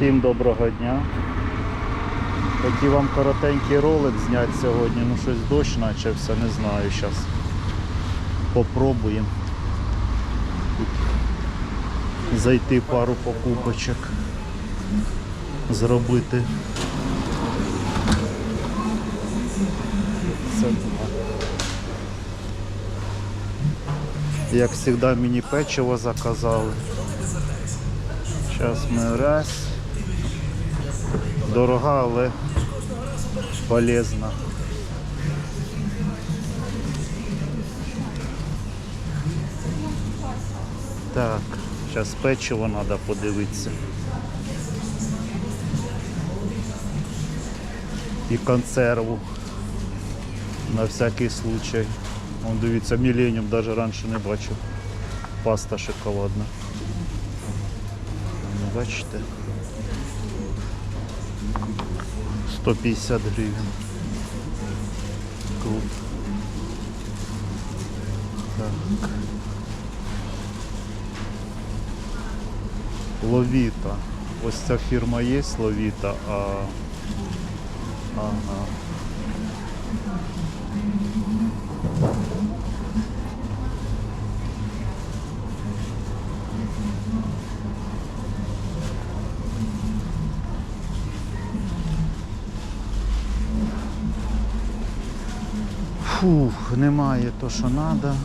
Всім доброго дня. Хотів вам коротенький ролик зняти сьогодні, ну щось дощ почався, не знаю, зараз попробуємо зайти пару покупочок, зробити. Як завжди мені печиво заказали. Зараз ми раз. Дорога, але полезна. Так, зараз печиво треба подивитися. І консерву. На всякий случай. Вон дивіться, міленіум навіть раніше не бачив. Паста шоколадна. Бачите? 150 гривень. Клуб. Так. Ловіта. Ось ця фірма є Ловіта, а. Ага. Фух, немає то, що треба.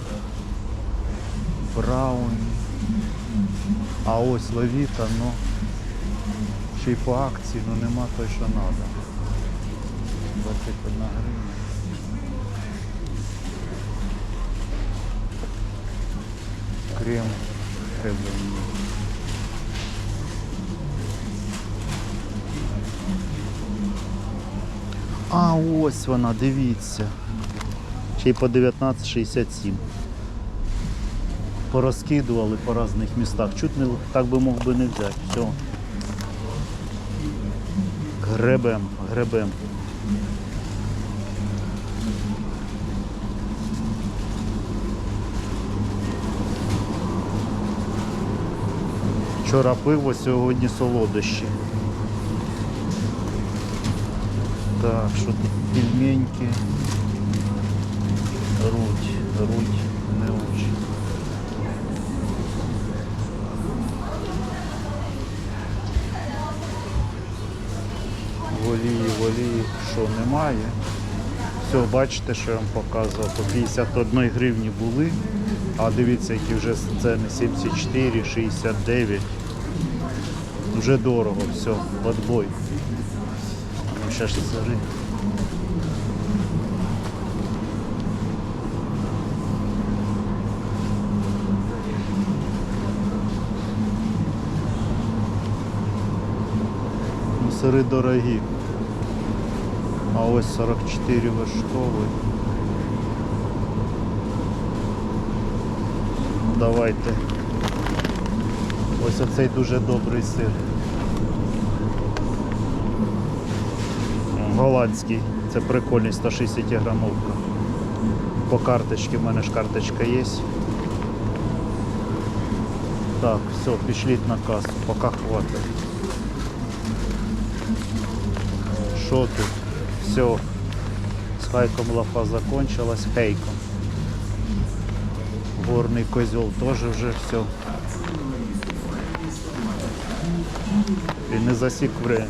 Браун. А ось ловіта, ну ще й по акції, ну нема той, що треба. 21 гривня. Крем треба. А ось вона, дивіться. Ще й по 19,67. Порозкидували по різних містах. Чуть не так би мог би не взяти. Все. Гребем, гребем. Вчора пиво, сьогодні солодощі. Так, що тут пельменьки. Руть, руть не очень. Волії, волії, що немає. Все, бачите, що я вам показував. По 51 гривні були, а дивіться, які вже ціни 74, 69. Вже дорого, все, подбой. Ну, ще сири. Дорогі. А ось 44 вершковий. Давайте. Ось оцей дуже добрий сир. Голландський. Це прикольний 160 грамовка. По карточці, в мене ж карточка є. Так, все, пішліть на касу, поки хватить. Що тут? Все. З хайком лафа закончилась, хейком. Горний козел теж вже все. І не засік время.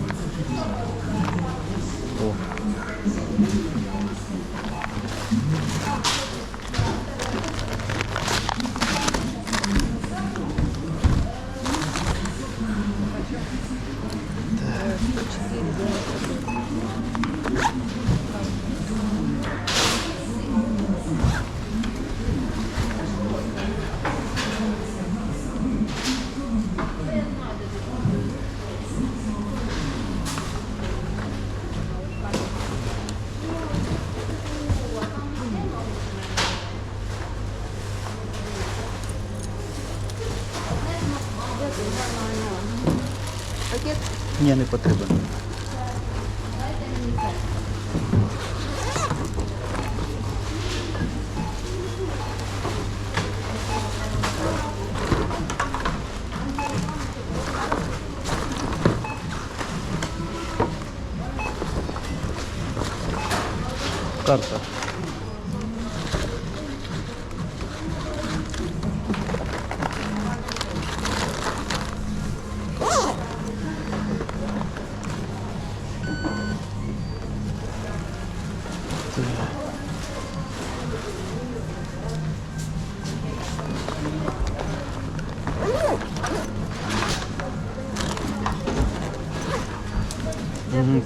Ні, не потрібен. Мгм,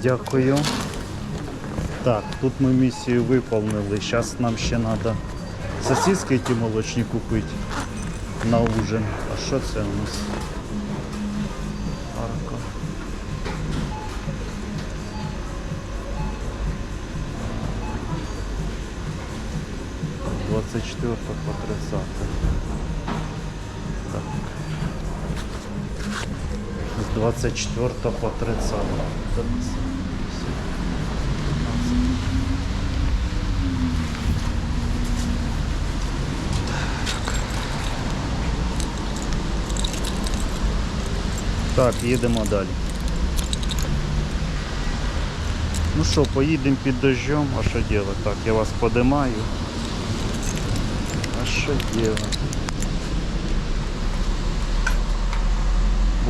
Дякую. Так, тут ми місію виповнили. Зараз нам ще треба сосиски ті молочні купити на ужин. А що це у нас? 24 по 30. Так, їдемо далі. Ну що, поїдемо під дождем, а що робити? Так, я вас подимаю. А що робити?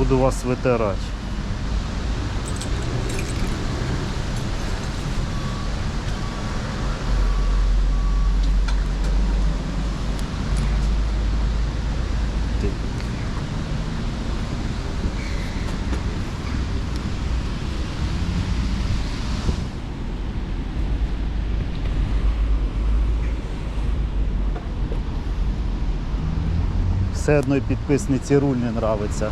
Буду вас витирати. Все одної підписниці руль не нравиться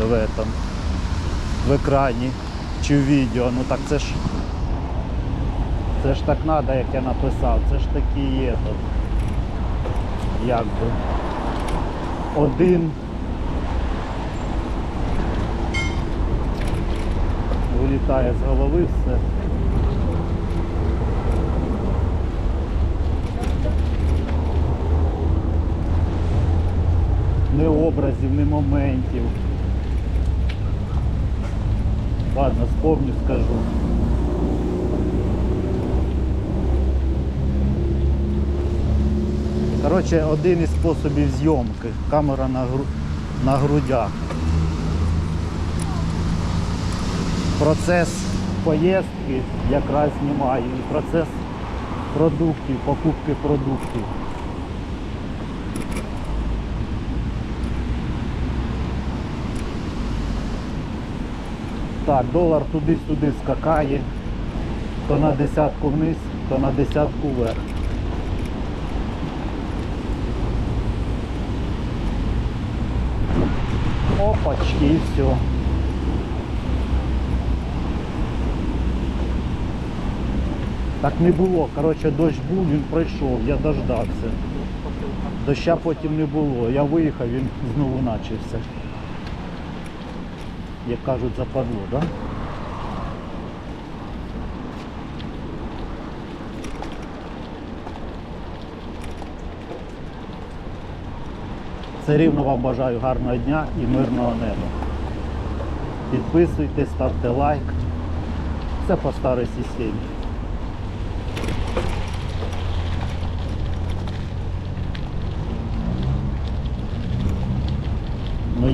в этом, в екрані чи в відео. Ну так це ж це ж так треба, як я написав, це ж таки є тут. Якби один вилітає з голови все. Ні образів, ні моментів. Ладно, спомню, скажу. Коротше, один із способів зйомки. Камера на, гру... на грудях. Процес поїздки якраз знімаю. І процес продуктів, покупки продуктів. Так, долар туди-сюди скакає. То на десятку вниз, то на десятку вверх. Опачки і все. Так не було. Коротше, дощ був, він пройшов, я дождався. Доща потім не було. Я виїхав, він знову начався. Як кажуть, западло, так? Да? Все рівно вам бажаю гарного дня і мирного неба. Підписуйтесь, ставте лайк. Все по старій системі.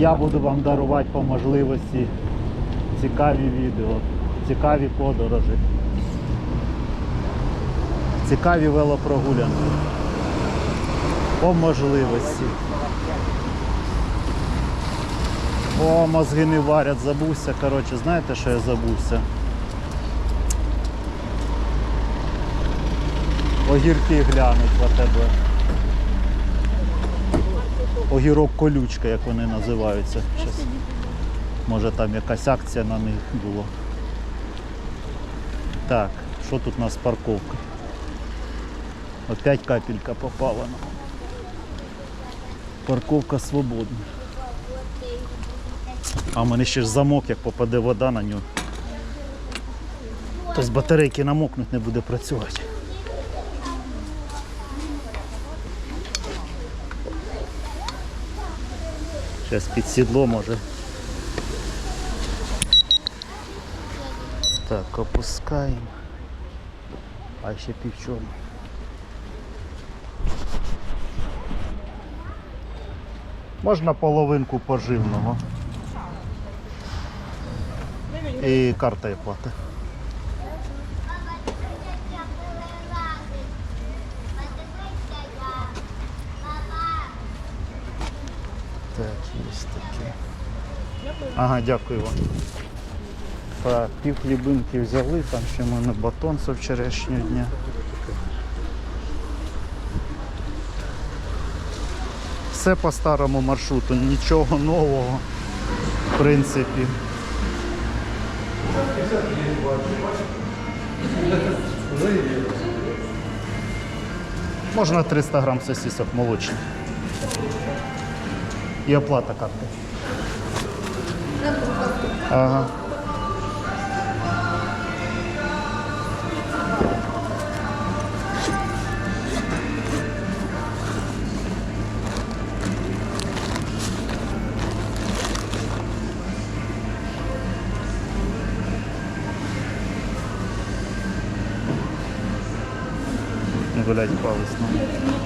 Я буду вам дарувати по можливості цікаві відео, цікаві подорожі, цікаві велопрогулянки. По можливості. О, мозги не варять, забувся. Коротше, знаєте, що я забувся? Огірки глянуть в тебе. Огірок колючка, як вони називаються. Щас. Може там якась акція на них була. Так, що тут у нас парковка? Опять капелька попала нам. Парковка свободна. А в мене ще ж замок, як попаде вода на нього. То з батарейки намокнуть не буде працювати. Зараз під сідло може. Так, опускаємо. А ще півчорна. Можна половинку поживного. І карта і плата. Так, є таке. Ага, дякую вам. Так, пів хлібинки взяли, там ще в мене батон з вчорашнього дня. Все по старому маршруту, нічого нового, в принципі. Можна 300 грам сосисок молочних. І оплата карти. Ага. Гулять. Ну.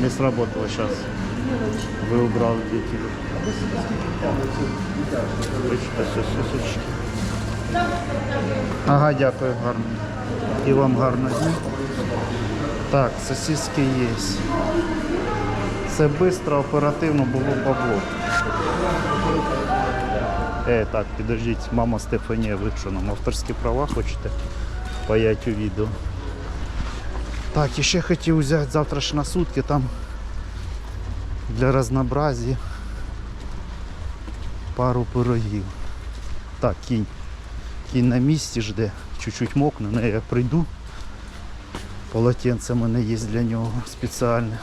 Не сработало сейчас. Вы убрали дети. Ага, дякую, гарно. І вам гарно. Так, сосиски є. Це швидко, оперативно було бабло. Е, так, підождіть, мама Стефанія, ви що нам авторські права хочете паять у відео? Так, ще хотів взяти завтра ж на сутки там для разнообразия пару пирогів. Так, кінь. Кінь на місці жде, чуть-чуть мокне, але я прийду. Полотенце в мене є для нього спеціальне.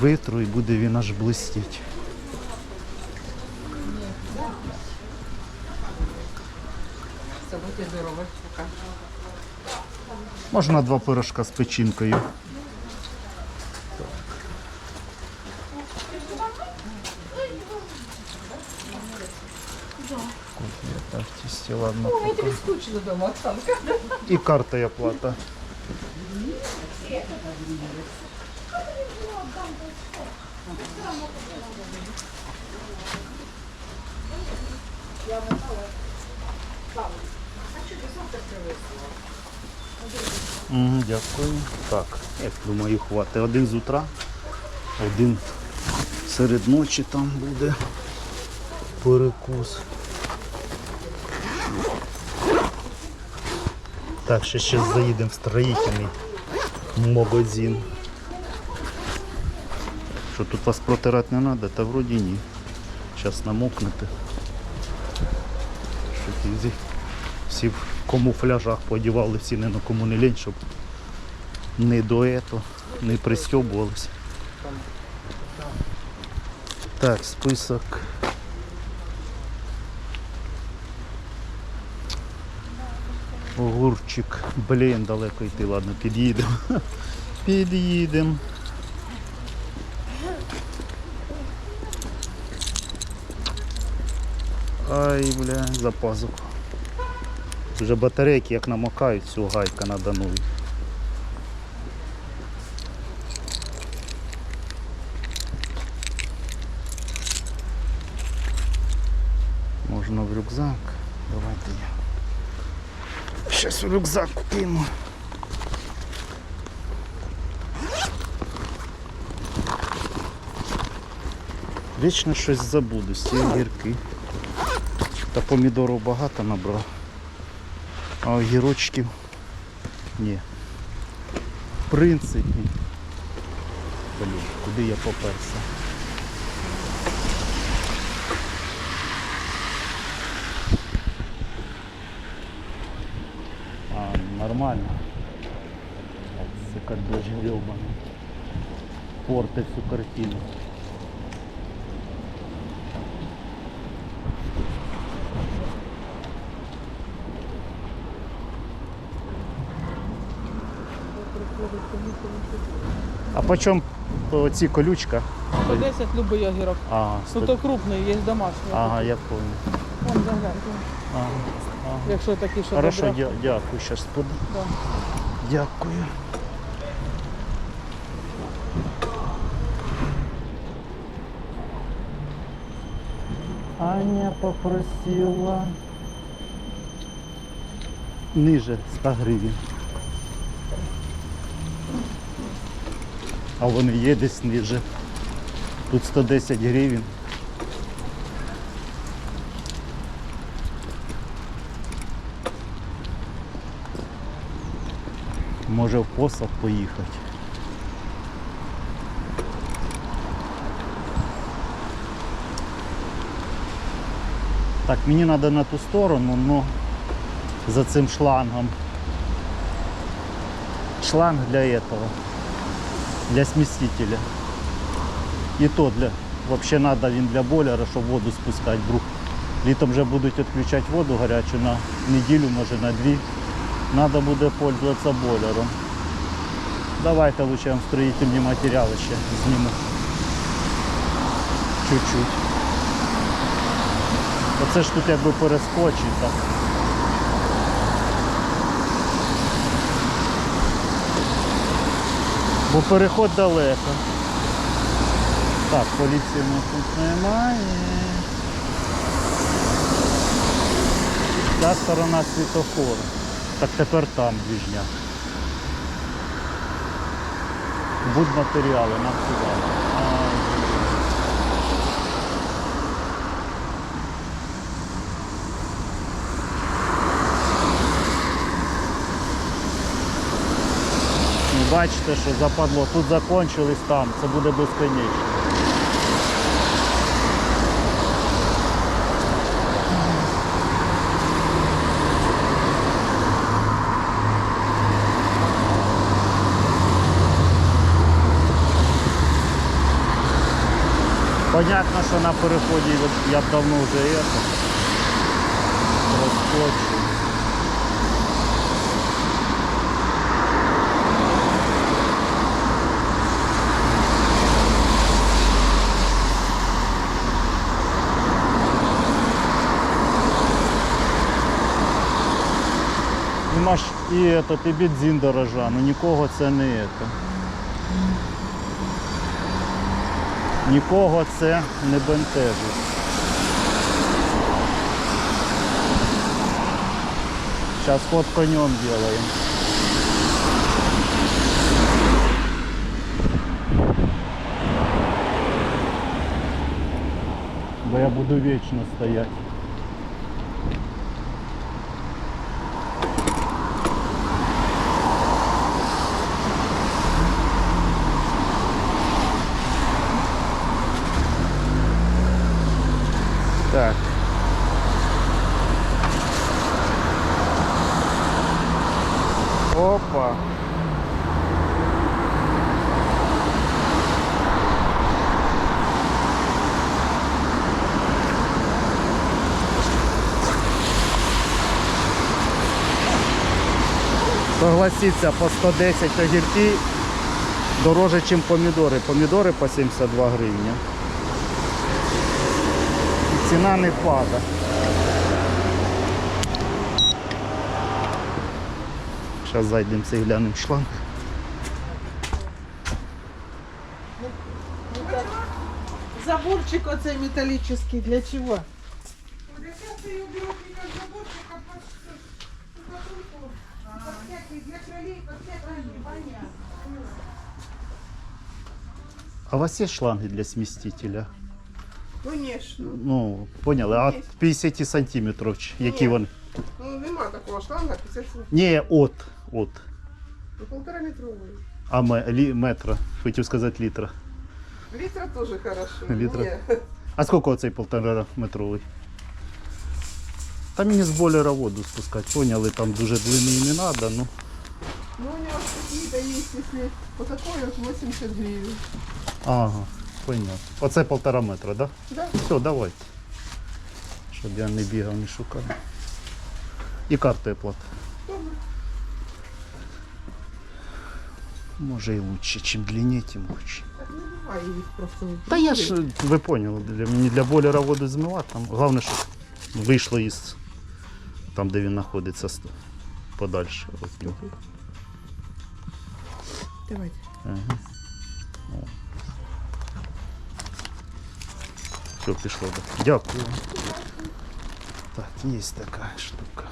Витру і буде він аж блистіть. Все, будьте здорові. Пока. Можна два пирожка з печінкою. Так, тісті, ладно. Мені тобі скучно дома, Оксанка. І карта і оплата. Дякую. Так, як думаю, хватить. Один з утра, один серед ночі там буде перекус. Так, ще зараз заїдемо в строїтельний магазин. Що тут вас протирати не треба, та вроді ні. Зараз намокнете. Що ті всі камуфляжах подівали, не на кому не лінь, щоб не до ето, не пристьобувалися. Так, список. Огурчик. Блін, далеко йти, ладно, під'їдемо. Під'їдемо. Ай, бля, за пазуху. Вже батарейки як намокають, всю гайка нові. Можна в рюкзак. Давайте я. Сейчас в рюкзак кину. Вічно щось забуду, ці огірки. Та помідорів багато набрав. А огірочків ні. В принципі. Блін, куди я поперся? А, нормально. Сука, дождь гребаный. Портит всю картину. А по чому ці колючка? 110 любий огірок. Ага, Ну сто- то крупний, є домашній. ага я понял. Вон загляньте. Ага, ага. Якщо такі, що Хорошо, добре. дя- дякую, щас под... Да. Дякую. Аня попросила ниже 100 гривень. А вони є десь ниже. Тут 110 гривень. Може в посад поїхати. Так, мені треба на ту сторону, но за цим шлангом. Шланг для этого. Для сместителя. І то для. Вообще надо він для бойлера, щоб воду спускати. Вдруг літом вже будуть відключати воду гарячу на неділю, може на дві. Надо буде пользуватися бойлером. Давайте лучше вам строїтельні матеріали ще зніму. Чуть-чуть. Оце ж тут якби перескочить так. Бо переход далеко. Так, поліції нас тут немає. Ця сторона світофору. Так тепер там двіжня. Будматеріали нам сюди. А, Ну, бачите, що западло. Тут закончились там, це буде безконечно. Понятно, що на переході я б давно вже это розкочу. Нема ж і, этот, і бензин дорожа, ну нікого це не это. Нікого це не бентежить. Сейчас ход конем делаем. Бо я буду вечно стоять. Так. Опа. Согласіться, по 110 огірки дороже, ніж помідори. Помідори по 72 гривні. І ціна не впада. Зараз зайдемо і глянемо шланг. Заборчик оцей металлический для чого? А у вас є шланги для смістителя? Конечно. Ну, поняли, а 50 сантиметрів, чи які Ні. вони? Ну нема такого шланга 50 см. Ні, от, от. Ну, полтора метровый. А ме, лі, метра, хотів сказати літра. Литра тоже хорошо. Литра. Не. А скільки оцей полтора метровий? Там мені з бойлера воду спускати, поняли, там дуже длинний не треба, ну. Ну у него какие-то есть, если вот такой вот 80 гривен. Ага, понятно. Оце полтора метра? Да? Да. Все, давайте. Щоб я не бігав, не шукав. І картою плата. Добре. Може і лучше. Чим длиннее, тим лучше. Так не буває їх просто. Та я ж, ви поняли, для мені для бойлера воду змивати. Там головне, щоб вийшло із там, де він знаходиться, подальше від нього. Давайте. Ага. О. Все, пішло. да. Дякую. Так, є така штука.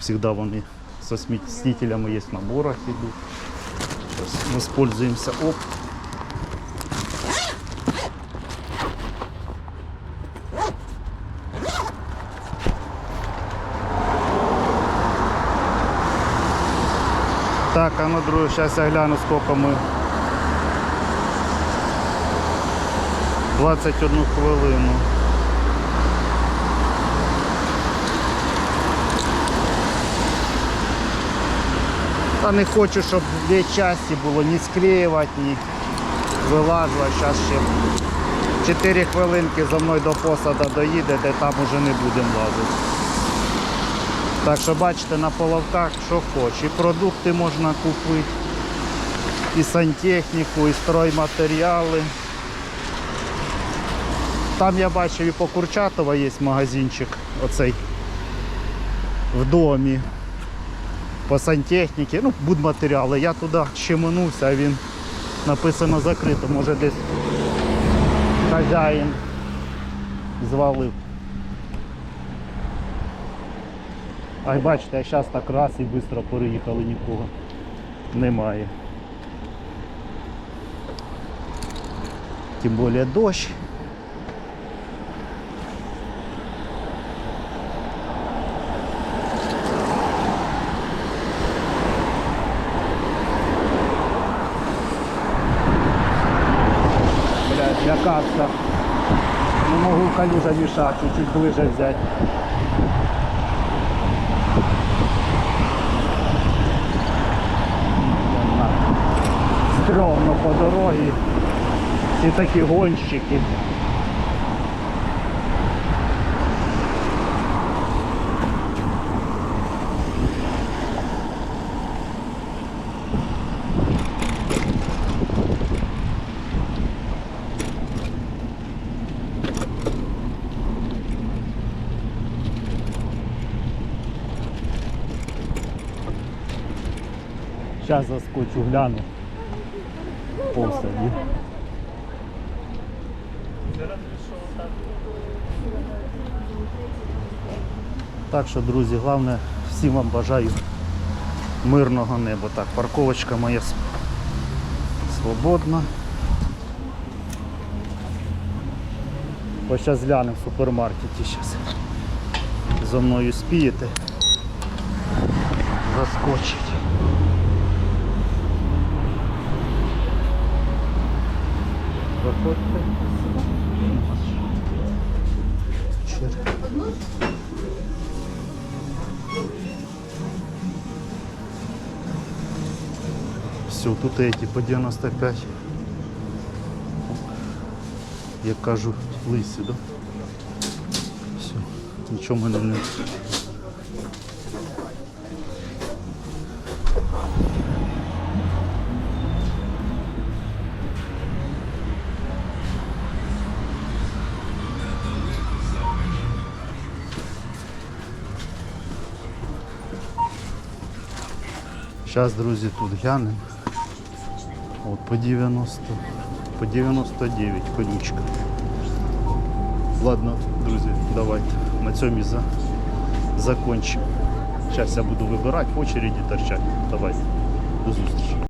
Всегда вони со сместителями є в наборах идут. Сейчас воспользуемся. Оп. Друге, зараз я гляну, скільки ми. 21 хвилину. Та не хочу, щоб дві часті було ні склеювати, ні вилажувати. Зараз ще 4 хвилинки за мною до посада доїде, де там уже не будемо лазити. Так що бачите на половках, що хоч. І продукти можна купити, і сантехніку, і стройматеріали. Там я бачив і по Курчатова є магазинчик оцей в домі. По сантехніці, ну, будматеріали. Я туди ще минувся, а він написано закрито, може десь хазяїн звалив. А й бачите, зараз так раз і швидко переїхали, нікого немає. Тим більше дощ. Блядь, лякався. Не можу калюжа мішати, чуть ближе взяти. По дорозі. Всі такі гонщики. Зараз заскочу, гляну. Посаді. Так що, друзі, головне, всім вам бажаю мирного неба. Так, парковочка моя свободна. Ось зараз глянемо в супермаркеті зараз. За мною спієте. Заскочить. Заходьте. Все, тут эти по 95. Я кажу, лисі, да? Все, нічого мене не. Зараз, друзі, тут глянемо. От по 90, по 99 колючка. Ладно, друзі, давайте на цьому і за, закончимо. Зараз я буду вибирати, в очереді торчать. Давайте, до зустрічі.